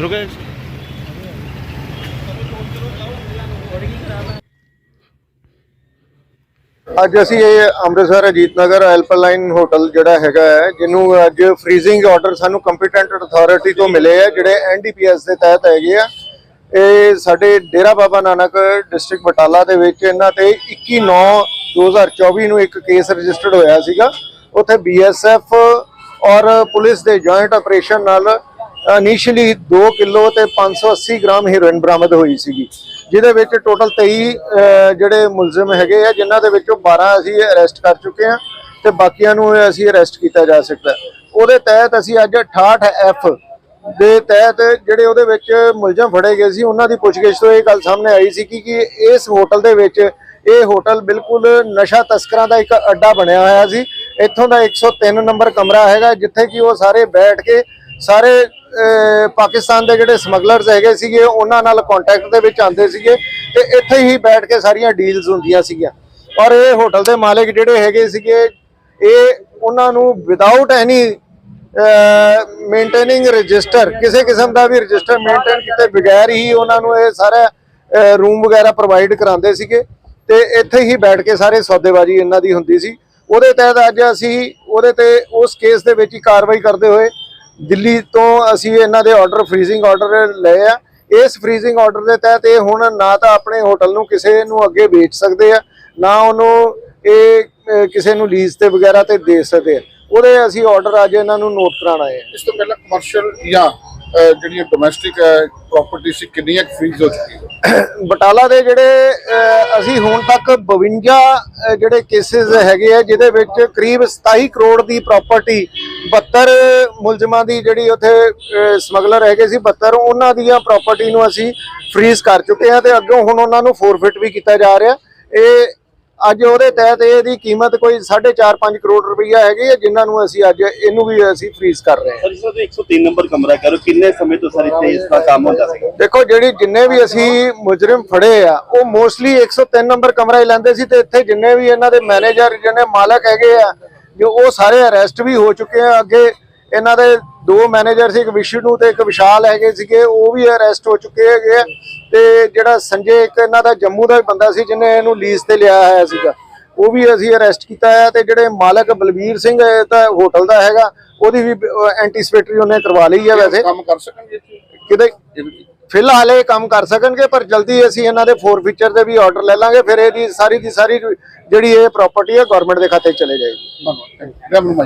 ਰੁਕੇ ਅੱਜ ਅਸੀਂ ਇਹ ਅੰਮ੍ਰਿਤਸਰ ਅਜੀਤ ਨਗਰ ਹੈਲਪਲਾਈਨ ਹੋਟਲ ਜਿਹੜਾ ਹੈਗਾ ਹੈ, ਜਿਹਨੂੰ ਅੱਜ ਫ੍ਰੀਜ਼ਿੰਗ ਆਰਡਰ ਸਾਨੂੰ ਕੰਪੀਟੈਂਟ ਅਥਾਰਟੀ ਤੋਂ ਮਿਲੇ ਆ, ਜਿਹੜੇ ਐਨਡੀਪੀਐਸ ਦੇ ਤਹਿਤ ਹੈਗੇ ਆ। ਇਹ ਸਾਡੇ ਡੇਰਾ ਬਾਬਾ ਨਾਨਕ ਡਿਸਟ੍ਰਿਕਟ ਬਟਾਲਾ ਦੇ ਵਿੱਚ ਇਹਨਾਂ ਤੇ 21 9 2024 ਨੂੰ ਇੱਕ ਕੇਸ ਰਜਿਸਟਰਡ ਹੋਇਆ ਸੀਗਾ। ਉੱਥੇ ਬੀਐਸਐਫ ਔਰ ਪੁਲਿਸ ਦੇ ਜੁਆਇੰਟ ਆਪਰੇਸ਼ਨ ਨਾਲ ਇਨੀਸ਼ੀਅਲੀ 2 ਕਿਲੋ ਤੇ 580 ਗ੍ਰਾਮ ਹੀਰੋਇਨ ਬਰਾਮਦ ਹੋਈ ਸੀਗੀ। ਜਿਹਦੇ ਵਿੱਚ ਟੋਟਲ 23 ਜਿਹੜੇ ਮੁਲਜ਼ਮ ਹੈਗੇ ਆ, ਜਿਨ੍ਹਾਂ ਦੇ ਵਿੱਚੋਂ 12 ਅਸੀਂ ਅਰੈਸਟ ਕਰ ਚੁੱਕੇ ਆ ਤੇ ਬਾਕੀਆਂ ਨੂੰ ਅਸੀਂ ਅਰੈਸਟ ਕੀਤਾ ਜਾ ਸਕਦਾ ਉਹਦੇ ਤਹਿਤ ਅਸੀਂ ਅੱਜ 68 ਐਫ ਦੇ ਤਹਿਤ ਜਿਹੜੇ ਉਹਦੇ ਵਿੱਚ ਮੁਲਜ਼ਮ ਫੜੇ ਗਏ ਸੀ, ਉਹਨਾਂ ਦੀ ਪੁੱਛਗਿੱਛ ਤੋਂ ਇਹ ਗੱਲ ਸਾਹਮਣੇ ਆਈ ਸੀ ਕਿ ਇਸ ਹੋਟਲ ਦੇ ਵਿੱਚ ਇਹ ਹੋਟਲ ਬਿਲਕੁਲ ਨਸ਼ਾ ਤਸਕਰਾਂ ਦਾ ਇੱਕ ਅੱਡਾ ਬਣਿਆ ਹੋਇਆ ਸੀ। ਇੱਥੋਂ ਦਾ 103 ਨੰਬਰ ਕਮਰਾ ਹੈਗਾ, ਜਿੱਥੇ ਕਿ ਉਹ ਸਾਰੇ ਬੈਠ ਕੇ ਸਾਰੇ ਪਾਕਿਸਤਾਨ ਦੇ ਜਿਹੜੇ ਸਮਗਲਰਸ ਹੈਗੇ ਸੀਗੇ, ਉਹਨਾਂ ਨਾਲ ਕੰਟੈਕਟ ਦੇ ਵਿੱਚ ਆਉਂਦੇ ਸੀਗੇ ਤੇ ਇੱਥੇ ਹੀ ਬੈਠ ਕੇ ਸਾਰੀਆਂ ਡੀਲਸ ਹੁੰਦੀਆਂ ਸੀਗੀਆਂ। ਔਰ ਇਹ ਹੋਟਲ ਦੇ ਮਾਲਕ ਜਿਹੜੇ ਹੈਗੇ ਸੀਗੇ, ਇਹ ਉਹਨਾਂ ਨੂੰ ਵਿਦਆਊਟ ਐਨੀ ਮੇਨਟੇਨਿੰਗ ਰਜਿਸਟਰ ਕਿਸੇ ਕਿਸਮ ਦਾ ਵੀ ਰਜਿਸਟਰ ਮੇਨਟੇਨ ਕੀਤੇ ਬਗੈਰ ਹੀ ਉਹਨਾਂ ਨੂੰ ਇਹ ਸਾਰਾ ਰੂਮ ਵਗੈਰਾ ਪ੍ਰੋਵਾਈਡ ਕਰਾਉਂਦੇ ਸੀਗੇ ਤੇ ਇੱਥੇ ਹੀ ਬੈਠ ਕੇ ਸਾਰੇ ਸੌਦੇਬਾਜ਼ੀ ਇਹਨਾਂ ਦੀ ਹੁੰਦੀ ਸੀ। ਉਹਦੇ ਤਹਿਤ ਅੱਜ ਅਸੀਂ ਉਹਦੇ ਤੇ ਉਸ ਕੇਸ ਦੇ ਵਿੱਚ ਹੀ ਕਾਰਵਾਈ ਕਰਦੇ ਹੋਏ ਦਿੱਲੀ ਤੋਂ ਅਸੀਂ ਇਹਨਾਂ ਦੇ ਆਰਡਰ ਫ੍ਰੀਜ਼ਿੰਗ ਆਰਡਰ ਲਏ ਆ। ਇਸ ਫ੍ਰੀਜ਼ਿੰਗ ਆਰਡਰ ਦੇ ਤਹਿਤ ਇਹ ਹੁਣ ਨਾ ਤਾਂ ਆਪਣੇ ਹੋਟਲ ਨੂੰ ਕਿਸੇ ਨੂੰ ਅੱਗੇ ਵੇਚ ਸਕਦੇ ਆ, ਨਾ ਉਹਨੂੰ ਇਹ ਕਿਸੇ ਨੂੰ ਲੀਜ਼ ਤੇ ਵਗੈਰਾ ਤੇ ਦੇ ਸਕਦੇ ਆ। ਉਹਦੇ ਅਸੀਂ ਆਰਡਰ ਅੱਜ ਇਹਨਾਂ ਨੂੰ ਨੋਟ ਕਰਾਉਣ ਹੈ ਇਸ ਤੋਂ ਪਹਿਲਾਂ ਕਮਰਸ਼ੀਅਲ ਜਾਂ ਜਿਹੜੀ ਡੋਮੈਸਟਿਕ ਪ੍ਰਾਪਰਟੀ ਸੀ ਕਿੰਨੀ ਕਿੰਨੀਆਂ ਫ੍ਰੀਜ਼ ਹੋ ਚੁੱਕੀ ਹੈ ਬਟਾਲਾ ਦੇ ਜਿਹੜੇ ਅਸੀਂ ਹੁਣ ਤੱਕ 52 ਜਿਹੜੇ ਕੇਸਿਸ ਹੈਗੇ ਆ, ਜਿਹਦੇ ਵਿੱਚ ਕਰੀਬ 27 ਕਰੋੜ ਦੀ ਪ੍ਰਾਪਰਟੀ 72 ਮੁਲਜ਼ਮਾਂ ਦੀ ਜਿਹੜੀ ਉੱਥੇ ਸਮਗਲਰ ਹੈਗੇ ਸੀ 72 ਉਹਨਾਂ ਦੀਆਂ ਪ੍ਰਾਪਰਟੀ ਨੂੰ ਅਸੀਂ ਫ੍ਰੀਜ਼ ਕਰ ਚੁੱਕੇ ਆ ਤੇ ਅੱਗੋਂ ਹੁਣ ਉਹਨਾਂ ਨੂੰ ਫੋਰਫਿਟ ਵੀ ਕੀਤਾ ਜਾ ਰਿਹਾ। ਇਹ ਅੱਜ ਉਹਦੇ ਤਹਿਤ ਇਹਦੀ ਕੀਮਤ ਕੋਈ 4.5 ਕਰੋੜ ਰੁਪਈਆ ਹੈਗੀ ਹੈ ਜਿਨ੍ਹਾਂ ਨੂੰ ਅਸੀਂ ਅੱਜ ਇਹਨੂੰ ਵੀ ਅਸੀਂ ਫ੍ਰੀਜ਼ ਕਰ ਰਹੇ ਹਾਂ। ਸਰ ਜਿਸ ਤਰ੍ਹਾਂ 103 ਨੰਬਰ ਕਮਰਾ ਕਰੋ ਕਿੰਨੇ ਸਮੇਂ ਤੋਂ ਸਰ ਇੱਥੇ ਇਸ ਦਾ ਕੰਮ ਹੁੰਦਾ ਸੀ? ਦੇਖੋ ਜਿਹੜੀ ਜਿੰਨੇ ਵੀ ਅਸੀਂ ਮੁਜਰਮ ਫੜੇ ਆ ਉਹ ਮੋਸਟਲੀ 103 ਨੰਬਰ ਕਮਰਾ ਹੀ ਲੈਂਦੇ ਸੀ ਤੇ ਇੱਥੇ ਜਿੰਨੇ ਵੀ ਇਹਨਾਂ ਦੇ ਮੈਨੇਜਰ ਜਿਹਨੇ ਮਾਲਕ ਹੈਗੇ ਆ ਜੋ ਉਹ ਸਾਰੇ ਅਰੈਸਟ ਵੀ ਹੋ ਚੁੱਕੇ ਆ ਅੱਗੇ ਇਹਨਾਂ ਦੇ ਦੋ ਮੈਨੇਜਰ ਸੀ ਇੱਕ ਵਿਸ਼ਨੂੰ ਤੇ ਇੱਕ ਵਿਸ਼ਾਲ ਹੈਗੇ ਸੀਗੇ ਉਹ ਵੀ ਅਰੈਸਟ ਹੋ ਚੁੱਕੇ ਹੈਗੇ ਤੇ ਜਿਹੜਾ ਸੰਜੇ ਇੱਕ ਇਹਨਾਂ ਦਾ ਜੰਮੂ ਦਾ ਬੰਦਾ ਸੀ ਜਿਹਨੇ ਇਹਨੂੰ ਲੀਜ਼ ਤੇ ਲਿਆ ਹੋਇਆ ਸੀਗਾ। ਉਹ ਵੀ ਅਸੀਂ ਅਰੈਸਟ ਕੀਤਾ ਹੈ ਤੇ ਜਿਹੜੇ ਮਾਲਕ ਬਲਬੀਰ ਸਿੰਘ ਤਾਂ ਹੋਟਲ ਦਾ ਹੈਗਾ ਉਹਦੀ ਵੀ ਐਂਟੀਸਪੇਟਰੀ ਉਹਨੇ ਕਰਵਾ ਲਈ ਹੈ ਵੈਸੇ। ਕੰਮ ਕਰ ਸਕਣਗੇ? ਕਿਤੇ ਫਿਲਹਾਲ ਇਹ ਕੰਮ ਕਰ ਸਕਣਗੇ ਪਰ ਜਲਦੀ ਅਸੀਂ ਇਹਨਾਂ ਦੇ ਫੋਰ ਫੀਚਰ ਦੇ ਵੀ ਆਰਡਰ ਲੈ ਲਾਂਗੇ ਫਿਰ ਇਹਦੀ ਸਾਰੀ ਦੀ ਸਾਰੀ ਜਿਹੜੀ ਇਹ ਪ੍ਰਾਪਰਟੀ ਹੈ ਗਵਰਨਮੈਂਟ ਦੇ ਖਾਤੇ ਚਲੇ ਜਾਏਗੀ। ਧੰਨਵਾਦ।